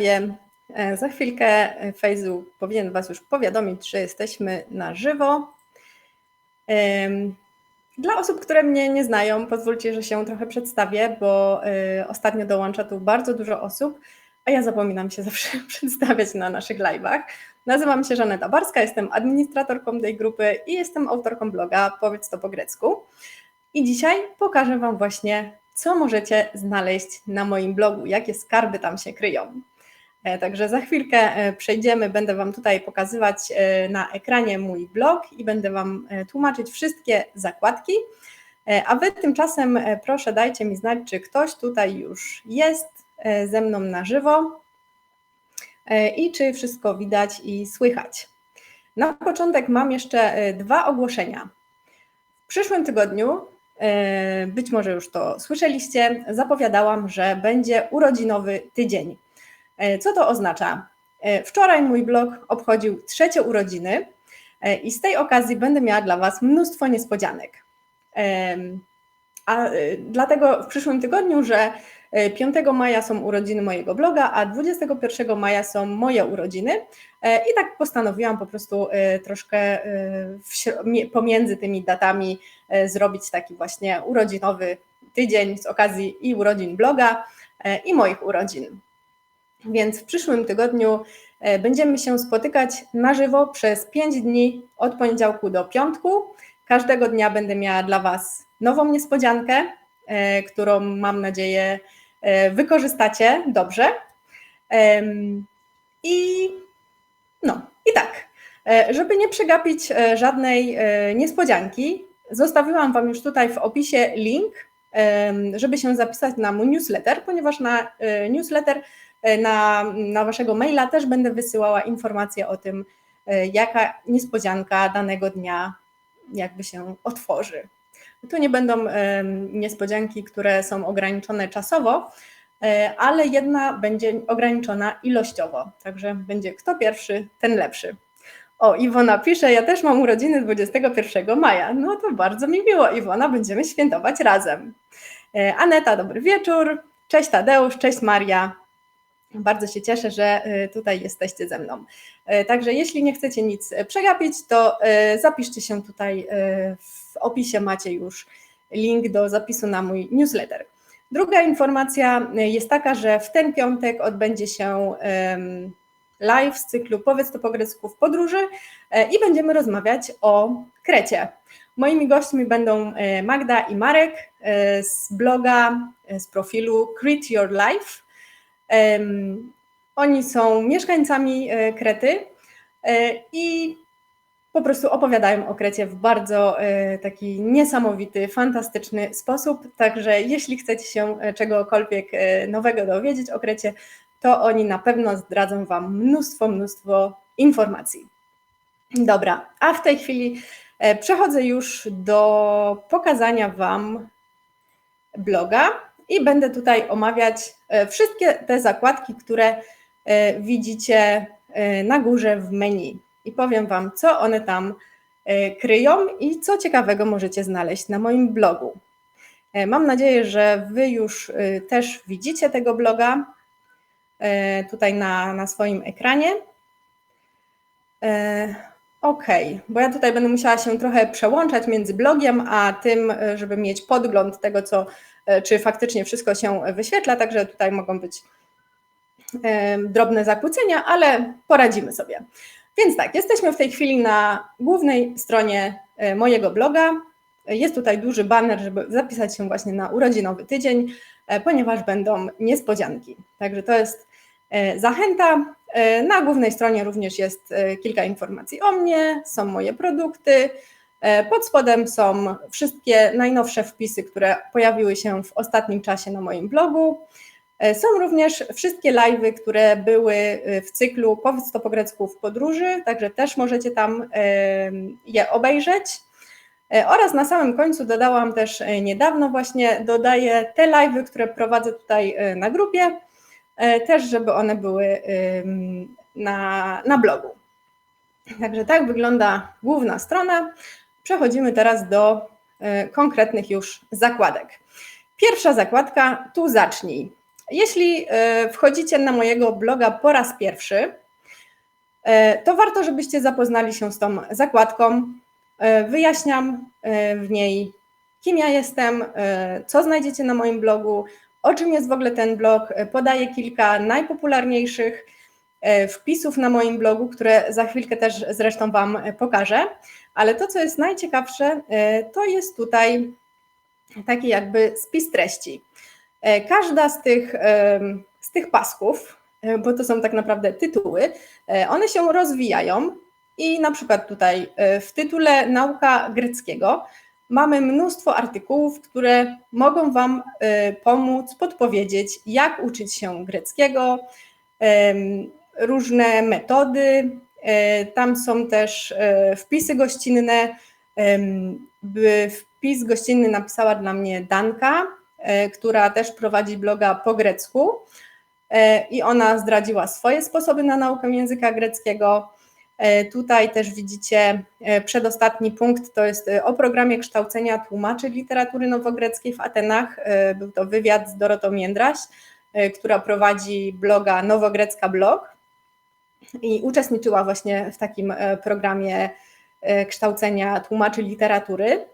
E, za chwilkę Facebook powinien Was już powiadomić, że jesteśmy na żywo. Dla osób, które mnie nie znają, pozwólcie, że się trochę przedstawię, bo e, ostatnio dołącza tu bardzo dużo osób, a ja zapominam się zawsze przedstawiać na naszych live'ach. Nazywam się Żaneta Barska, jestem administratorką tej grupy i jestem autorką bloga Powiedz to po grecku. I dzisiaj pokażę Wam właśnie, co możecie znaleźć na moim blogu, jakie skarby tam się kryją. E, także za chwilkę e, przejdziemy, będę Wam tutaj pokazywać e, na ekranie mój blog i będę Wam tłumaczyć wszystkie zakładki. A Wy tymczasem proszę dajcie mi znać, czy ktoś tutaj już jest ze mną na żywo i czy wszystko widać i słychać. Na początek mam jeszcze dwa ogłoszenia. W przyszłym tygodniu, być może już to słyszeliście, zapowiadałam, że będzie urodzinowy tydzień. E, co to oznacza? E, wczoraj mój blog obchodził trzecie urodziny e, i z tej okazji będę miała dla Was mnóstwo niespodzianek. A dlatego w przyszłym tygodniu, że 5 miaja są urodziny mojego bloga, a 21 maja są moje urodziny. I tak postanowiłam po prostu troszkę pomiędzy tymi datami zrobić taki właśnie urodzinowy tydzień z okazji i urodzin bloga, i moich urodzin. Więc w przyszłym tygodniu e, będziemy się spotykać na żywo przez 5 dni od poniedziałku do piątku. Każdego dnia będę miała dla Was nową niespodziankę, e, którą mam nadzieję e, wykorzystacie dobrze. I no, i tak, żeby nie przegapić żadnej niespodzianki, zostawiłam Wam już tutaj w opisie link, żeby się zapisać na mój newsletter, ponieważ na newsletter E, na, na waszego maila też będę wysyłała informacje o tym, e, jaka niespodzianka danego dnia jakby się otworzy. Tu nie będą niespodzianki, które są ograniczone czasowo, e, ale jedna będzie ograniczona ilościowo. Także będzie kto pierwszy, ten lepszy. O, Iwona pisze, ja też mam urodziny 21 maja. No to bardzo mi miło, Iwona, będziemy świętować razem. Aneta, dobry wieczór. Cześć Tadeusz, cześć Maria. Bardzo się cieszę, że y, tutaj jesteście ze mną. Y, także jeśli nie chcecie nic przegapić, to zapiszcie się tutaj w opisie, macie już link do zapisu na mój newsletter. Druga informacja jest taka, że w ten piątek odbędzie się live z cyklu Powiedz to po grecku w podróży i będziemy rozmawiać o Krecie. Moimi gośćmi będą Magda i Marek z bloga, z profilu Create Your Life oni są mieszkańcami e, Krety e, i po prostu opowiadają o Krecie w bardzo e, taki niesamowity, fantastyczny sposób. Także jeśli chcecie się czegokolwiek nowego dowiedzieć o Krecie, to oni na pewno zdradzą Wam mnóstwo, mnóstwo informacji. Dobra, a w tej chwili przechodzę już do pokazania Wam bloga i będę tutaj omawiać e, wszystkie te zakładki, które e, widzicie e, na górze w menu i powiem Wam, co one tam kryją i co ciekawego możecie znaleźć na moim blogu. Mam nadzieję, że Wy już też widzicie tego bloga tutaj na, na swoim ekranie. Ok, bo ja tutaj będę musiała się trochę przełączać między blogiem a tym, żeby mieć podgląd tego, co E, czy faktycznie wszystko się wyświetla, także tutaj mogą być e, drobne zakłócenia, ale poradzimy sobie. Więc tak, jesteśmy w tej chwili na głównej stronie e, mojego bloga. Jest tutaj duży banner, żeby zapisać się właśnie na urodzinowy tydzień, ponieważ będą niespodzianki. Także to jest zachęta. Na głównej stronie również jest kilka informacji o mnie, są moje produkty, E, pod spodem są wszystkie najnowsze wpisy, które pojawiły się w ostatnim czasie na moim blogu. E, są również wszystkie live'y, które były e, w cyklu Powiedz to po grecku w podróży, także też możecie tam je obejrzeć. Oraz na samym końcu dodałam też niedawno właśnie, dodaję te live'y, które prowadzę tutaj na grupie, też żeby one były na, na blogu. Także tak wygląda główna strona. Przechodzimy teraz do e, konkretnych już zakładek. Pierwsza zakładka, tu zacznij. Jeśli wchodzicie na mojego bloga po raz pierwszy, to warto, żebyście zapoznali się z tą zakładką. Wyjaśniam w niej, kim ja jestem, co znajdziecie na moim blogu, o czym jest w ogóle ten blog. Podaję kilka najpopularniejszych E, wpisów na moim blogu, które za chwilkę też zresztą Wam pokażę. Ale to, co jest najciekawsze, e, to jest tutaj taki jakby spis treści. E, każda z tych, z tych pasków, bo to są tak naprawdę tytuły, one się rozwijają i na przykład tutaj w tytule Nauka greckiego mamy mnóstwo artykułów, które mogą Wam pomóc, podpowiedzieć, jak uczyć się greckiego, różne metody. E, tam są też e, wpisy gościnne. Wpis gościnny napisała dla mnie Danka, która też prowadzi bloga po grecku i ona zdradziła swoje sposoby na naukę języka greckiego. Tutaj też widzicie przedostatni punkt, to jest o programie kształcenia tłumaczy literatury nowogreckiej w Atenach. Był to wywiad z Dorotą Międraś, która prowadzi bloga Nowogrecka Blog i uczestniczyła właśnie w takim e, programie e, kształcenia tłumaczy literatury.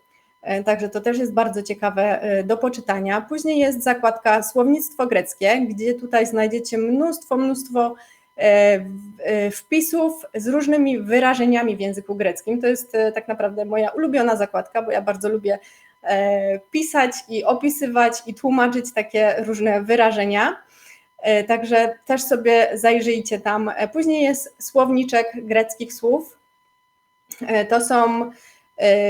E, także to też jest bardzo ciekawe do poczytania. Później jest zakładka Słownictwo greckie, gdzie tutaj znajdziecie mnóstwo, mnóstwo wpisów z różnymi wyrażeniami w języku greckim. To jest tak naprawdę moja ulubiona zakładka, bo ja bardzo lubię pisać i opisywać i tłumaczyć takie różne wyrażenia. E, także też sobie zajrzyjcie tam. E, później jest słowniczek greckich słów. E, to są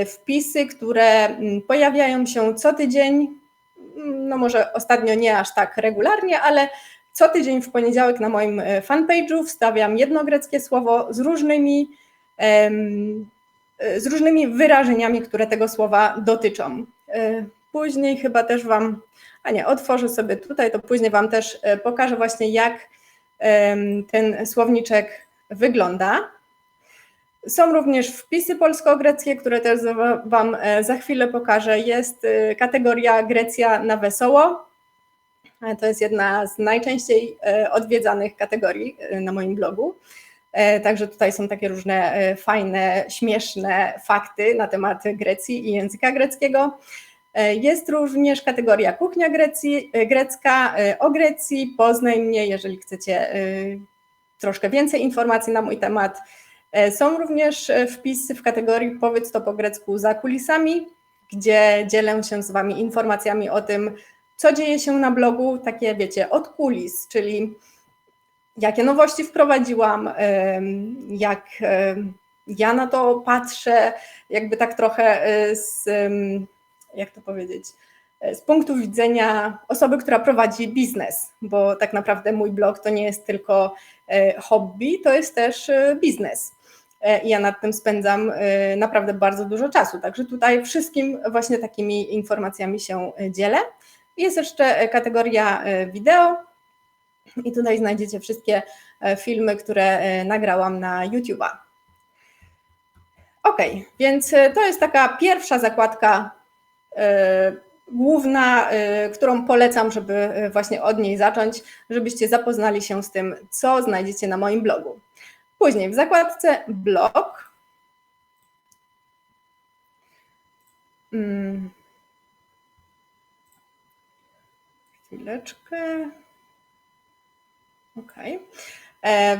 wpisy, które mm, pojawiają się co tydzień. Mm, no może ostatnio nie aż tak regularnie, ale co tydzień w poniedziałek na moim fanpage'u wstawiam jedno greckie słowo z różnymi, z różnymi wyrażeniami, które tego słowa dotyczą. Później chyba też Wam a nie, otworzę sobie tutaj, to później Wam też e, pokażę właśnie jak ten słowniczek wygląda. Są również wpisy polsko-greckie, które też Wam e, za chwilę pokażę. Jest e, kategoria Grecja na wesoło. To jest jedna z najczęściej odwiedzanych kategorii na moim blogu. Także tutaj są takie różne fajne, śmieszne fakty na temat Grecji i języka greckiego. E, jest również kategoria kuchnia Grecji, e, grecka, e, o Grecji, poznaj mnie, jeżeli chcecie troszkę więcej informacji na mój temat. Są również wpisy w kategorii powiedz to po grecku za kulisami, gdzie dzielę się z Wami informacjami o tym, co dzieje się na blogu, takie wiecie, od kulis, czyli jakie nowości wprowadziłam, jak ja na to patrzę, jakby tak trochę z jak to powiedzieć, e, z punktu widzenia osoby, która prowadzi biznes, bo tak naprawdę mój blog to nie jest tylko e, hobby, to jest też e, biznes. I ja nad tym spędzam naprawdę bardzo dużo czasu. Także tutaj wszystkim właśnie takimi informacjami się dzielę. Jest jeszcze kategoria wideo i tutaj znajdziecie wszystkie filmy, które nagrałam na YouTube'a. Ok, więc to jest taka pierwsza zakładka E, główna, e, którą polecam, żeby e, właśnie od niej zacząć, żebyście zapoznali się z tym, co znajdziecie na moim blogu. Później w zakładce blog hmm. Chwileczkę. OK.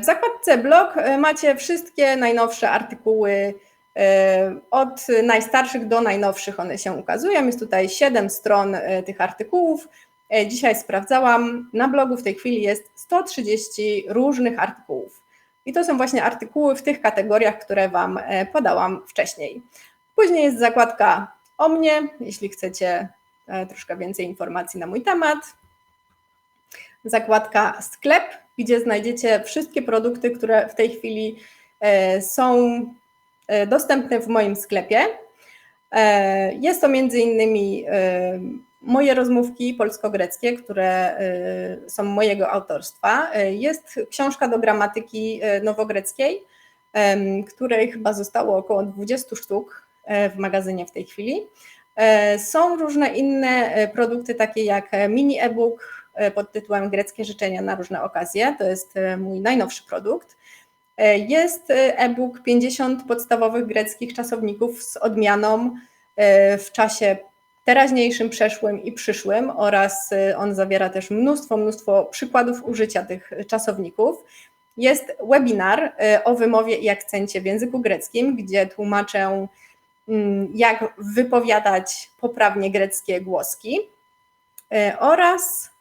W zakładce blog macie wszystkie najnowsze artykuły E, od najstarszych do najnowszych one się ukazują. Jest tutaj 7 stron e, tych artykułów. E, dzisiaj sprawdzałam, na blogu w tej chwili jest 130 różnych artykułów. I to są właśnie artykuły w tych kategoriach, które Wam podałam wcześniej. Później jest zakładka o mnie, jeśli chcecie troszkę więcej informacji na mój temat. Zakładka sklep, gdzie znajdziecie wszystkie produkty, które w tej chwili są E, dostępne w moim sklepie. E, jest to między innymi e, moje rozmówki polsko-greckie, które są mojego autorstwa. Jest książka do gramatyki nowogreckiej, której chyba zostało około 20 sztuk w magazynie w tej chwili. Są różne inne produkty, takie jak mini e-book, pod tytułem Greckie życzenia na różne okazje. To jest mój najnowszy produkt. Jest e-book 50 podstawowych greckich czasowników z odmianą w czasie teraźniejszym, przeszłym i przyszłym oraz on zawiera też mnóstwo, mnóstwo przykładów użycia tych czasowników. Jest webinar o wymowie i akcencie w języku greckim, gdzie tłumaczę Mm, jak wypowiadać poprawnie greckie głoski. E, oraz e,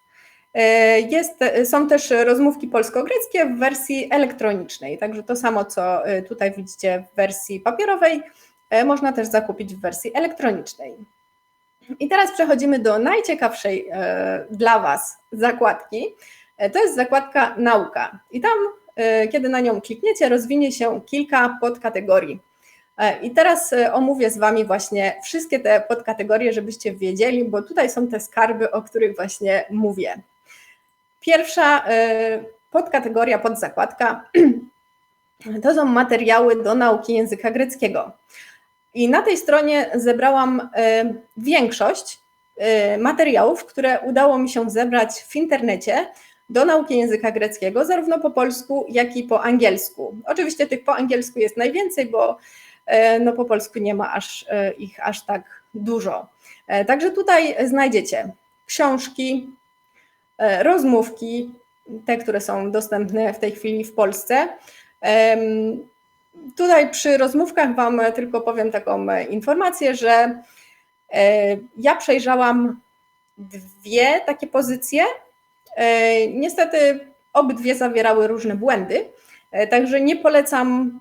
jest, są też rozmówki polsko-greckie w wersji elektronicznej, także to samo, co e, tutaj widzicie w wersji papierowej, można też zakupić w wersji elektronicznej. I teraz przechodzimy do najciekawszej dla Was zakładki. To jest zakładka nauka. I tam, kiedy na nią klikniecie, rozwinie się kilka podkategorii. E, I teraz e, omówię z Wami właśnie wszystkie te podkategorie, żebyście wiedzieli, bo tutaj są te skarby, o których właśnie mówię. Pierwsza e, podkategoria, podzakładka to są materiały do nauki języka greckiego. I na tej stronie zebrałam większość materiałów, które udało mi się zebrać w internecie do nauki języka greckiego, zarówno po polsku, jak i po angielsku. Oczywiście tych po angielsku jest najwięcej, bo no po polsku nie ma aż, ich aż tak dużo. E, także tutaj znajdziecie książki, rozmówki, te, które są dostępne w tej chwili w Polsce. Tutaj przy rozmówkach Wam tylko powiem taką informację, że ja przejrzałam dwie takie pozycje. Niestety obydwie zawierały różne błędy, także nie polecam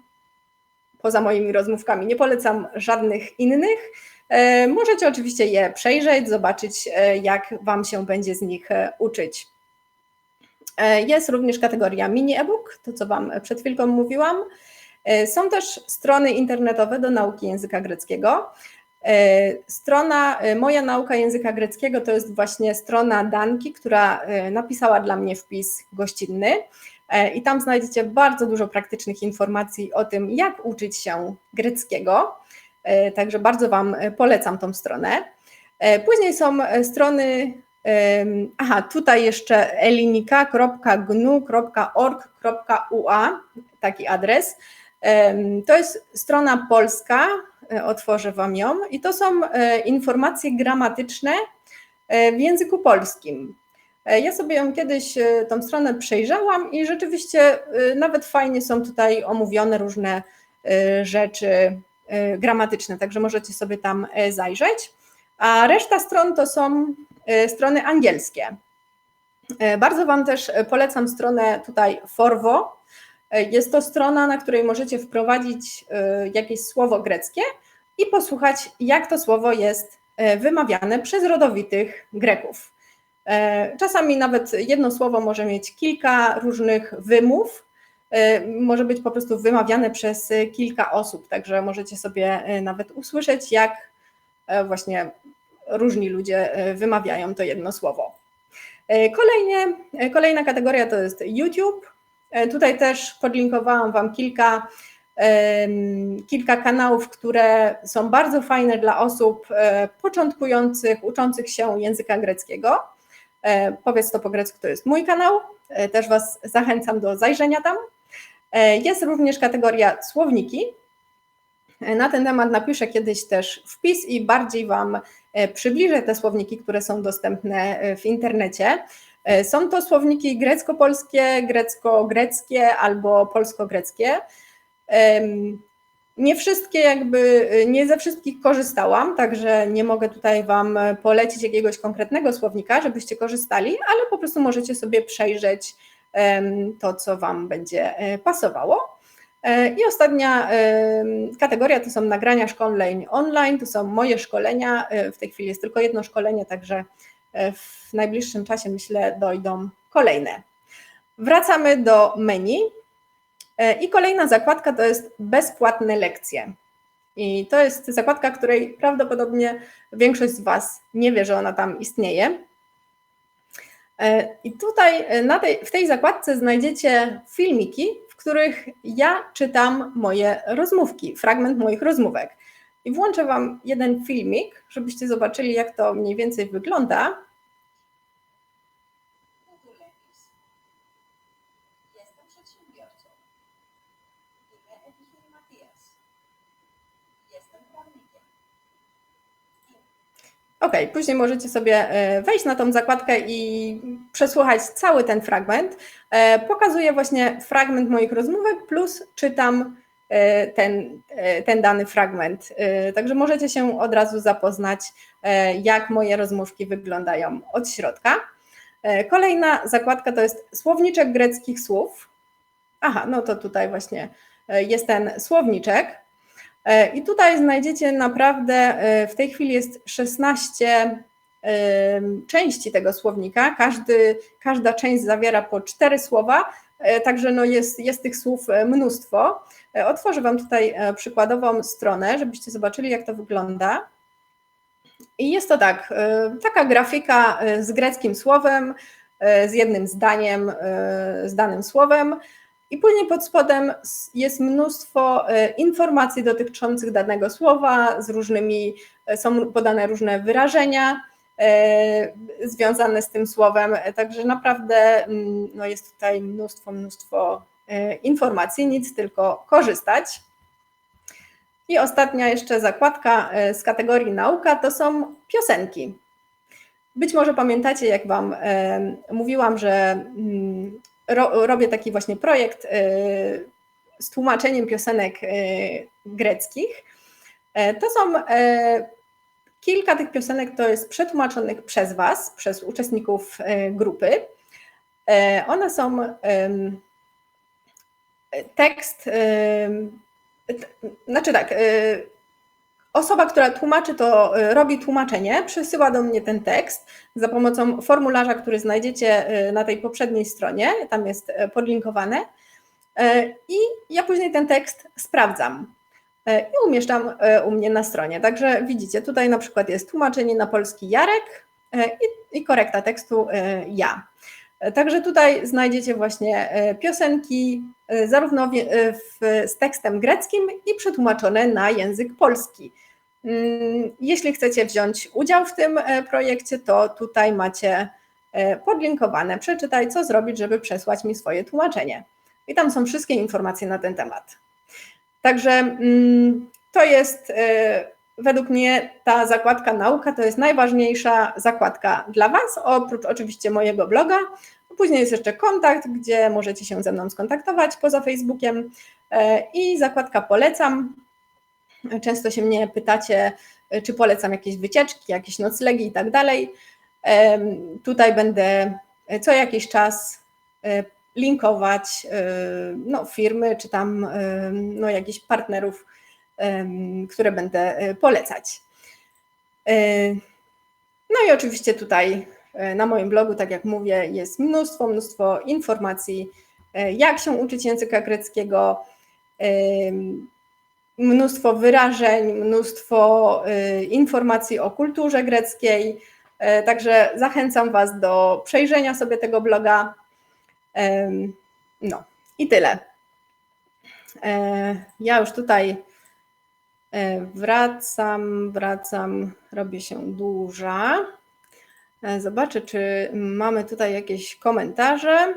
poza moimi rozmówkami. Nie polecam żadnych innych. E, możecie oczywiście je przejrzeć, zobaczyć, e, jak Wam się będzie z nich e, uczyć. Jest również kategoria mini e-book, to co Wam przed chwilką mówiłam. Są też strony internetowe do nauki języka greckiego. Strona Moja Nauka Języka Greckiego to jest właśnie strona Danki, która napisała dla mnie wpis gościnny. I tam znajdziecie bardzo dużo praktycznych informacji o tym, jak uczyć się greckiego. E, także bardzo Wam polecam tą stronę. E, później są strony, aha, tutaj jeszcze elinika.gnu.org.ua, taki adres. To jest strona polska, otworzę Wam ją, i to są informacje gramatyczne w języku polskim. E, ja sobie ją kiedyś, e, tą stronę przejrzałam i rzeczywiście e, nawet fajnie są tutaj omówione różne rzeczy gramatyczne, także możecie sobie tam zajrzeć. A reszta stron to są strony angielskie. Bardzo Wam też polecam stronę tutaj Forwo. Jest to strona, na której możecie wprowadzić jakieś słowo greckie i posłuchać, jak to słowo jest wymawiane przez rodowitych Greków. E, czasami nawet jedno słowo może mieć kilka różnych wymów, e, może być po prostu wymawiane przez kilka osób, także możecie sobie e, nawet usłyszeć, jak właśnie różni ludzie wymawiają to jedno słowo. Kolejnie, kolejna kategoria to jest YouTube. Tutaj też podlinkowałam Wam kilka, kilka kanałów, które są bardzo fajne dla osób początkujących, uczących się języka greckiego. E, powiedz to po grecku, to jest mój kanał. E, też Was zachęcam do zajrzenia tam. E, jest również kategoria słowniki. Na ten temat napiszę kiedyś też wpis i bardziej Wam przybliżę te słowniki, które są dostępne w internecie. Są to słowniki grecko-polskie, grecko-greckie albo polsko-greckie. Nie wszystkie jakby, nie ze wszystkich korzystałam, także nie mogę tutaj Wam polecić jakiegoś konkretnego słownika, żebyście korzystali, ale po prostu możecie sobie przejrzeć to, co Wam będzie e, pasowało. E, I ostatnia kategoria to są nagrania szkoleń online, to są moje szkolenia. E, w tej chwili jest tylko jedno szkolenie, także w najbliższym czasie myślę dojdą kolejne. Wracamy do menu. I kolejna zakładka to jest bezpłatne lekcje. I to jest zakładka, której prawdopodobnie większość z Was nie wie, że ona tam istnieje. E, I tutaj e, tej, w tej zakładce znajdziecie filmiki, w których ja czytam moje rozmówki, fragment moich rozmówek. I włączę Wam jeden filmik, żebyście zobaczyli, jak to mniej więcej wygląda. Ok, później możecie sobie e, wejść na tą zakładkę i przesłuchać cały ten fragment. E, Pokazuję właśnie fragment moich rozmówek, plus czytam e, ten, ten dany fragment. Także możecie się od razu zapoznać, jak moje rozmówki wyglądają od środka. Kolejna zakładka to jest słowniczek greckich słów. Aha, no to tutaj właśnie jest ten słowniczek. E, I tutaj znajdziecie naprawdę, e, w tej chwili jest 16 em, części tego słownika. Każdy, każda część zawiera po cztery słowa, e, także no jest, jest tych słów e, mnóstwo. E, Otworzę Wam tutaj e, przykładową stronę, żebyście zobaczyli, jak to wygląda. I jest to tak, e, taka grafika e, z greckim słowem, e, z jednym zdaniem, e, z danym słowem. I później pod spodem jest mnóstwo e, informacji dotyczących danego słowa, z różnymi, e, są podane różne wyrażenia e, związane z tym słowem. Także naprawdę mm, no jest tutaj mnóstwo, mnóstwo informacji, nic tylko korzystać. I ostatnia jeszcze zakładka z kategorii nauka to są piosenki. Być może pamiętacie, jak Wam mówiłam, że mm, ro, robię taki właśnie projekt e, z tłumaczeniem piosenek e, greckich. E, To są e, kilka tych piosenek, to jest przetłumaczonych przez Was, przez uczestników e, grupy. One są tekst, znaczy tak, osoba, która tłumaczy, to e, robi tłumaczenie, przesyła do mnie ten tekst za pomocą formularza, który znajdziecie e, na tej poprzedniej stronie, tam jest e, podlinkowane. I ja później ten tekst sprawdzam i umieszczam u mnie na stronie. Także widzicie, tutaj na przykład jest tłumaczenie na polski Jarek i, i korekta tekstu ja. Także tutaj znajdziecie właśnie e, piosenki e, zarówno e, w, z tekstem greckim i przetłumaczone na język polski. Mm, Jeśli chcecie wziąć udział w tym projekcie, to tutaj macie podlinkowane. Przeczytaj, co zrobić, żeby przesłać mi swoje tłumaczenie. I tam są wszystkie informacje na ten temat. Także mm, to jest według mnie ta zakładka nauka to jest najważniejsza zakładka dla Was, oprócz oczywiście mojego bloga. Później jest jeszcze kontakt, gdzie możecie się ze mną skontaktować poza Facebookiem e, i zakładka polecam. Często się mnie pytacie, e, czy polecam jakieś wycieczki, jakieś noclegi i tak dalej. Em, Tutaj będę e, co jakiś czas e, linkować e, no, firmy, czy tam e, no, jakichś partnerów, które będę e, polecać. E, No i oczywiście tutaj e, na moim blogu, tak jak mówię, jest mnóstwo, mnóstwo informacji, jak się uczyć języka greckiego, mnóstwo wyrażeń, mnóstwo informacji o kulturze greckiej. Także zachęcam Was do przejrzenia sobie tego bloga. No i tyle. Ja już tutaj wracam, wracam, robię się duża. E, Zobaczę, czy mamy tutaj jakieś komentarze.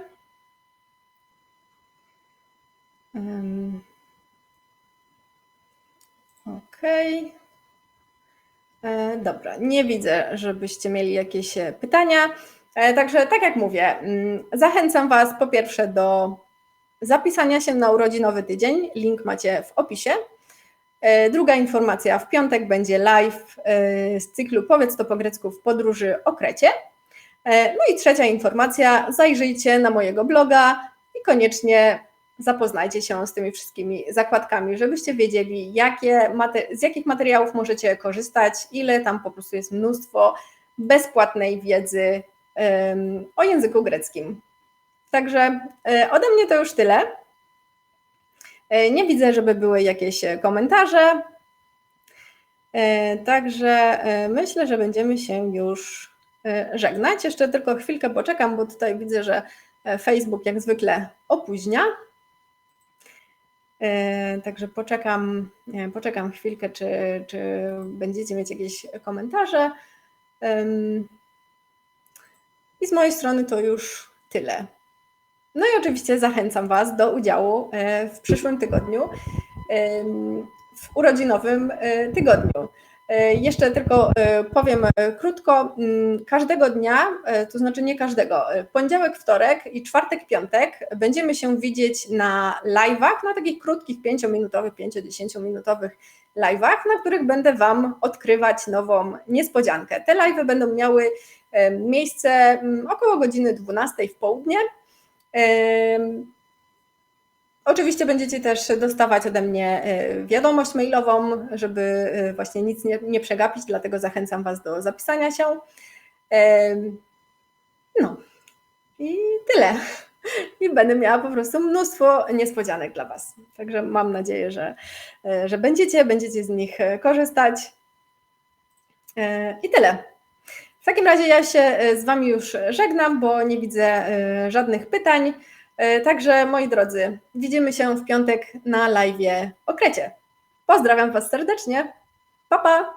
Okej. E, Dobra, nie widzę, żebyście mieli jakieś e, pytania. E, Także, tak jak mówię, mm, zachęcam Was po pierwsze do zapisania się na urodzinowy tydzień. Link macie w opisie. E, Druga informacja, w piątek będzie live e, z cyklu Powiedz to po grecku w podróży o Krecie. E, No i trzecia informacja, zajrzyjcie na mojego bloga i koniecznie zapoznajcie się z tymi wszystkimi zakładkami, żebyście wiedzieli, jakie z jakich materiałów możecie korzystać, ile tam po prostu jest mnóstwo bezpłatnej wiedzy o języku greckim. Także ode mnie to już tyle. E, Nie widzę, żeby były jakieś e, komentarze. E, Także myślę, że będziemy się już żegnać. Jeszcze tylko chwilkę poczekam, bo tutaj widzę, że Facebook jak zwykle opóźnia. Także poczekam, poczekam chwilkę, czy, czy będziecie mieć jakieś komentarze. I z mojej strony to już tyle. No i oczywiście zachęcam Was do udziału e, w przyszłym tygodniu, w urodzinowym e, tygodniu. E, Jeszcze tylko powiem krótko, mm, każdego dnia, to znaczy nie każdego, poniedziałek, wtorek i czwartek, piątek będziemy się widzieć na live'ach, na takich krótkich, 5-minutowych, 5-10 minutowych live'ach, na których będę Wam odkrywać nową niespodziankę. Te live'y będą miały miejsce mm, około godziny 12 w południe. Oczywiście będziecie też dostawać ode mnie e, wiadomość mailową, żeby e, właśnie nic nie, nie przegapić, dlatego zachęcam Was do zapisania się. No i tyle. I będę miała po prostu mnóstwo niespodzianek dla Was. Także mam nadzieję, że, e, że będziecie, będziecie z nich korzystać. I tyle. W takim razie ja się e, z Wami już żegnam, bo nie widzę e, żadnych pytań. E, Także moi drodzy, widzimy się w piątek na live o Krecie. Pozdrawiam Was serdecznie. Pa pa!